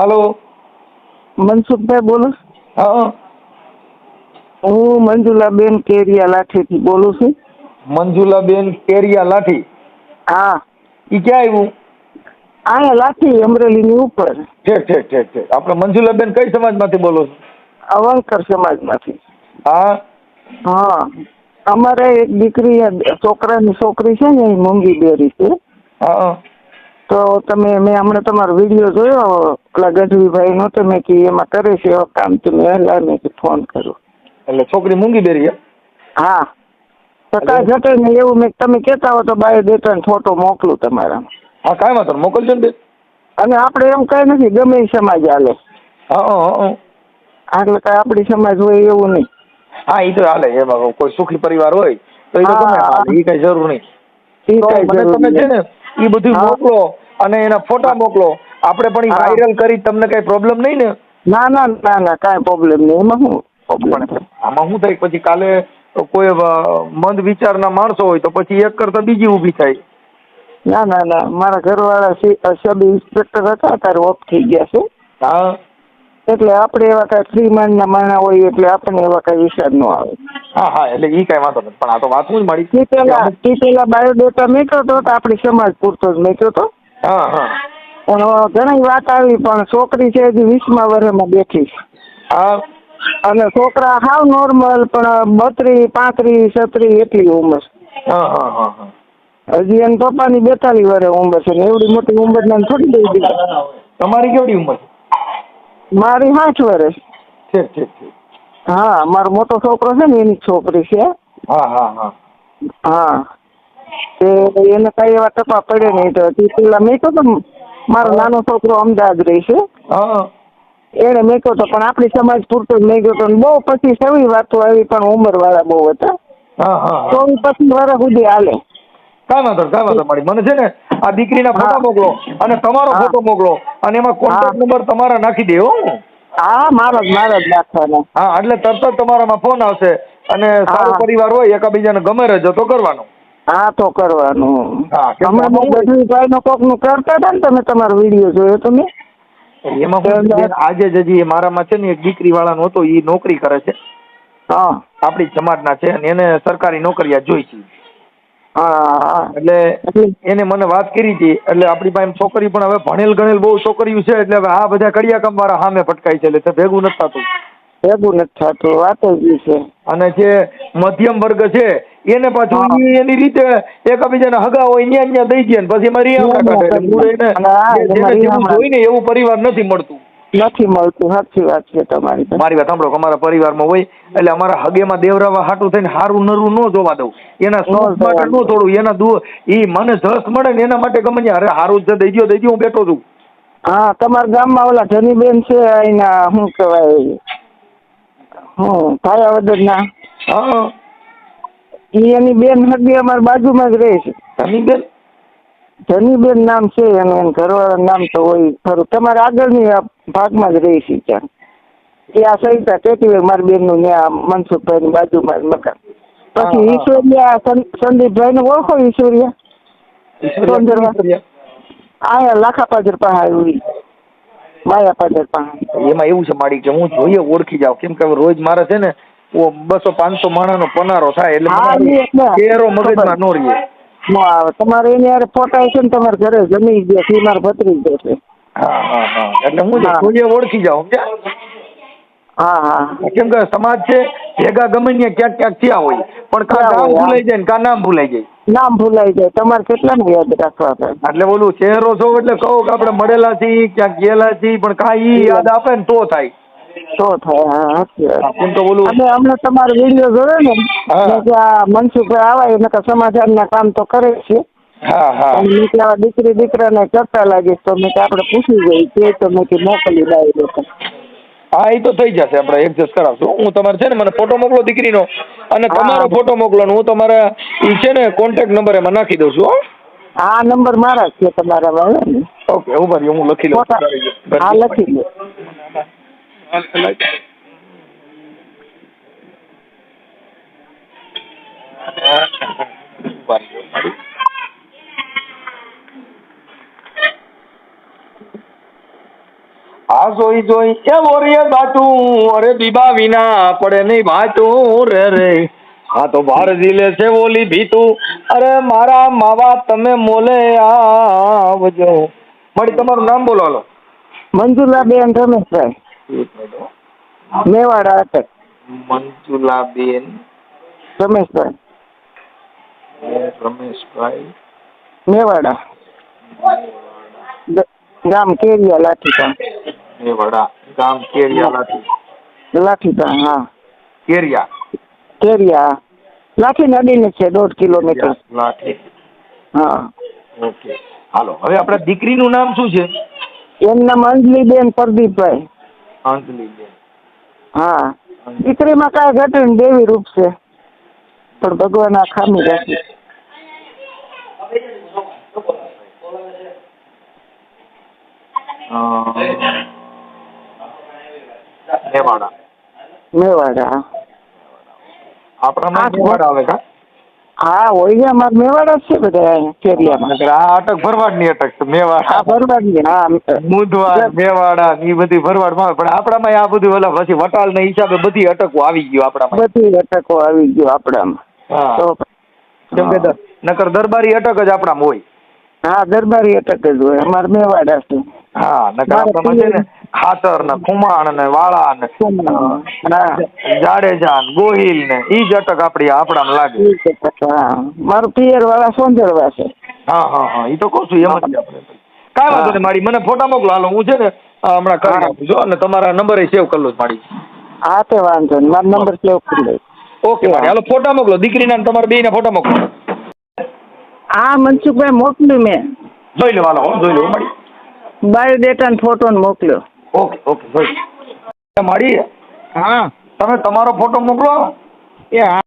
હાલો. મનસુખભાઈ બોલો. હા હું. મંજુલાબેન કેરિયા લાઠીથી બોલું છું. મંજુલાબેન કેરિયા લાઠી? હા. એ ક્યાં આવ્યું? આ લાઠી અમરેલીની ઉપર. ઠીક ઠીક ઠીક ઠીક આપણે મંજુલાબેન કઈ સમાજમાંથી બોલો છો? અવંકર સમાજમાંથી. હા? હા. અમારે એક દીકરી છોકરાની છોકરી છે ને એ મૂંગી બેરી છે. હા. તો તમે મેં હમણાં તમારો વીડિયો જોયો પેલા ગઢવીભાઈ નો તો મેં કીધું એમાં કરે છે એવા કામ તો મેં હલા મેં ફોન કર્યો એટલે છોકરી મૂંગી બેરી હા? તો કાંઈ ઘટે નહીં એવું મેં તમે કહેતા હો તો બાયોડેટા ને ફોટો મોકલું તમારા હા કાંઈ વાંધો મોકલજો ને અને આપણે એમ કાંઈ નથી ગમે એ સમાજ હાલે. હા એટલે કાંઈ આપણી સમાજ હોય એવું નહીં. હા એ તો હાલે એમાં કોઈ સુખી પરિવાર હોય તો એ તો ગમે એ કઈ જરૂર નહીં. તમે છે ને એ બધું મોકલો. અને એના ફોટા મોકલો. આપણે પણ. વાયરલ કરી તમને કઈ પ્રોબ્લેમ નહીં ને? ના ના ના ના કાંઈ પ્રોબ્લેમ નહીં. એમાં શું પ્રોબ્લેમ પણ આમાં શું થાય? પછી કાલે કોઈ મંદ વિચારના માણસો હોય તો પછી એક કરતા બીજી ઊભી થાય. ના ના ના. મારા ઘરવાળા સબ ઇન્સ્પેક્ટર હતા ત્યારે ઓફ થઈ ગયા છે. હા. એટલે આપણે એવા કઈ ફ્રી માઇન્ડના માણા હોય એટલે આપણને એવા કઈ વિચાર ન આવે. હા હા એટલે એ કઈ વાંધો નથી. પણ આ તો વાત હું જ મળી તે પેલા બાયોડેટા મેક્યો તો આપણી સમાજ પૂરતો જ મેક્યો હતો હા હા. પણ ઘણી વાત આવી પણ છોકરી છે હજી વીસમા વર્ષમાં બેઠી. હા. અને છોકરા હાવ નોર્મલ પણ બત્રીસ પાંત્રીસ છત્રીસ એટલી ઉંમર. હા હા હા હા. હજી એના પપ્પાની બેતાલીસ વર્ષ ઉંમર છે ને એવડી મોટી ઉંમરના થોડી દઈ દીધી. તમારી કેવડી ઉંમર? મારી સાઠ વર્ષ ઠીક ઠીક ઠીક. હા મારો મોટો છોકરો છે ને એની છોકરી છે. હા હા હા. હા. તે એને કઈ એવા ટપા પડે નહીં તો પેલા મેં તો મારો નાનો છોકરો અમદાવાદ રહેશે એને મેક્યો તો પણ આપણી સમાજ પૂરતો જ નહીં ગયો બહુ પછી સવી વાતો આવી પણ ઉંમર વાળા બહુ હતા. ચોવીસ પચીસ વર્ષ સુધી હાલે. કાંઈ વાંધો મળી મને છે ને આ દીકરીના ફોટા. મોકલો અને તમારો. ફોટો મોકલો અને એમાં કોન્ટેક્ટ. નંબર તમારા નાખી દે હો. હા મારો જ મારો જ નાખવાનો. હા એટલે તરત જ તમારામાં ફોન આવશે અને સારો પરિવાર હોય એકાબીજાને ગમે રહેજો તો કરવાનો. હા તો કરવાનું હમણાં બહુ બધું ભાઈ નો કોકનું કરતા હતા ને તમે તમારો વીડિયો જોયો તમે? એમાં હું આજે જ હજી મારામાં છે ને એક દીકરી વાળાનો હતો એ નોકરી કરે છે. હા. આપણી સમાજના છે અને એને સરકારી નોકરીયા જોઈ છે. એટલે એટલે- એને મને વાત કરી હતી એટલે આપણી પાસે છોકરી પણ હવે ભણેલ ગણેલ બહુ છોકરીઓ છે એટલે હવે આ બધા કડિયા કામ વાળા સામે પટકાય છે એટલે ભેગું નથી થતું. ભેગું નથી થતું વાત જ છે. અને જે મધ્યમ વર્ગ છે એને પાછું એની રીતે એકબીજાને હગા હોય ન્યા ન્યા દઈ દે પછી એમાં કાઢે. હા. જોઈને એવું પરિવાર નથી મળતું. નથી મળતું સાચી વાત છે તમારી મારી વાત સાંભળો અમારા પરિવારમાં હોય એટલે અમારા હગેમાં દેવરાવા હાટું થઈને હારું નરું ન જોવા દઉં. એના સુખ માટે ન થોડું એના દુ ઈ મને જસ મળે ને એના માટે ગમે અરે હારું જ દઈ દ્યો દઈ દ્યો હું બેઠો છું. હા તમારા ગામમાં ઓલા ધનીબેન છે અહીંના શું કહેવાય હું ભાયાવદરના હા. ઈ એની બેન હગી અમારી બાજુમાં જ રહે છે. ધનીબેન? બેન ધનીબેન નામ છે એનું એમ ઘરવાળાનું નામ તો હોય ખરું. તમારા આગળની ભાગમાં જ રહે છે ત્યાં. એ આ સહિતા ટેટી મારી બેનનું ત્યાં મનસુખભાઈની બાજુમાં જ મકાન. પછી ઈશ્વરિયા સંદીપભાઈ સંદીપભાઈને ઓળખો ઈશ્વરિયા. આયા લાખા પાદર પાસે આવ્યું માયા પાદર પાસે એમાં એવું છે માડી કે હું જોઈએ ઓળખી જાઉં. કેમ કે રોજ મારે છે ને બસો પાંચસો માણસનો પનારો થાય એટલે ચહેરો મગજમાં. રહીએ તમારે એની યાર ફોટા છે ને તમારે ઘરે જમી ગયા છે મારા ભત્રીજો હા હા હા. એટલે હું જોઈએ ઓળખી જાઉં સમજ્યા? હા હા. કેમ કે સમાજ છે ભેગા ગમે ને ક્યાંક ક્યાંક થયા હોય. પણ કા નામ ભૂલાઈ જાય ને કાં નામ ભૂલાઈ જાય? નામ ભૂલાઈ જાય. તમારે કેટલાને યાદ રાખવા છે એટલે ઓલું ચહેરો છો એટલે કહો કે આપણે મળેલા છીએ ક્યાંક ગયેલા છીએ પણ કાંઈ ઈ યાદ આપે ને તો થાય. તો થાય તો અને અમને તમારો વીડિયો જોયો ને કે આ મનસુખભાઈ આવા એને સમાધાનના કામ તો કરે છે. દીકરી દીકરાને કરતા લાગે તો મેં આપણે પૂછી જોઈએ. કે તો મેં મોકલી લાવી દેતા હા એ તો થઈ જશે આપણે એડજસ્ટ કરાવશું. હું તમારે છે ને મને ફોટો મોકલો દીકરીનો. અને તમારો ફોટો મોકલો હું તમારા ઈ છે ને કોન્ટેક્ટ નંબર એમાં નાખી દઉં છું હો. આ નંબર મારા છે તમારા ઓકે ઊભા રહ્યો હું લખી લઉં. હા લખી હા દો ઊભા રહ્યો. આ જોઈ જોઈ એ વોરીએ બાટું અરે બીબા વિના પડે નહીં બાટું રે રે. હા તો બાર જીલે છે ઓલી ભીતું. અરે મારા માવા તમે મોલે આવજો. મળી તમારું નામ બોલો મંજુલા બેન રમેશભાઈ. મેવાડા અટક મંજુલાબેન. રમેશભાઈ. રમેશભાઈ. મેવાડા. ગામ કેરિયા લાઠીકા મેવાડા. ગામ કેરિયાલાથી લાઠીકા હા. કેરિયા. કેરિયા. લાઠી નદીને છે દોઢ કિલોમીટર. લાઠી. હા. ઓકે. હાલો હવે આપણા દીકરીનું નામ શું છે? એમ નામ અંજલીબેન પ્રદીપભાઈ. અંજલીબેન હા. દીકરીમાં કાંઈ ઘટે ને દેવી રૂપ છે. પણ ભગવાન આ ખામી રાખી. મેવાડા. મેવાડા. આપણા મેવાડા આવે કા હા હોય છે અમારે મેવાડા જ છે બધા કેરિયામાં. નકર આ અટક ભરવાડની અટક છે હા મેવાડા બરબાદી હા મુંદવા મેવાડા ઈ બધી ભરવાડમાં આવે. પણ આપણામાં આ બધું ઓલા પછી વટાળના હિસાબે બધી અટકો આવી ગયું આપણામાં. બધી અટકો આવી ગયો આપણામાં. હા. તો કેમ કે નકર દરબારી અટક જ આપણામાં હોય. હા દરબારી અટક જ હોય અમારે મેવાડા છે. હા નકર આપણામાં છે ને ખાતર ને ખુમાણ ને વાળા ને જાડેજા ને ગોહિલ ને ઈ જ અટક આપણી આપણામાં લાગે મારું પિયર વાળા સોંદરવા છે. હા હા હા. ઈ તો કહું છું એમ જ આપણે. કાંઈ વાંધો નહીં મારી મને ફોટા મોકલો. હાલો હું છે ને હમણાં કરી. નાખું જો અને તમારા નંબર સેવ કરી લો મારી. હા તે વાંધો નહીં. મારો નંબર સેવ કરી લઈ ઓકે મારી. હાલો ફોટા મોકલો. દીકરીના ને બે બેયના ફોટા મોકલો. હા મનસુખભાઈ મોકલ્યું મેં. જોઈ લો હાલો જોઈ લો મારી. બાયોડેટા ને ફોટો ને મોકલ્યો. ઓકે ઓકે મળીએ હા. તમે તમારો ફોટો મોકલો. એ હા.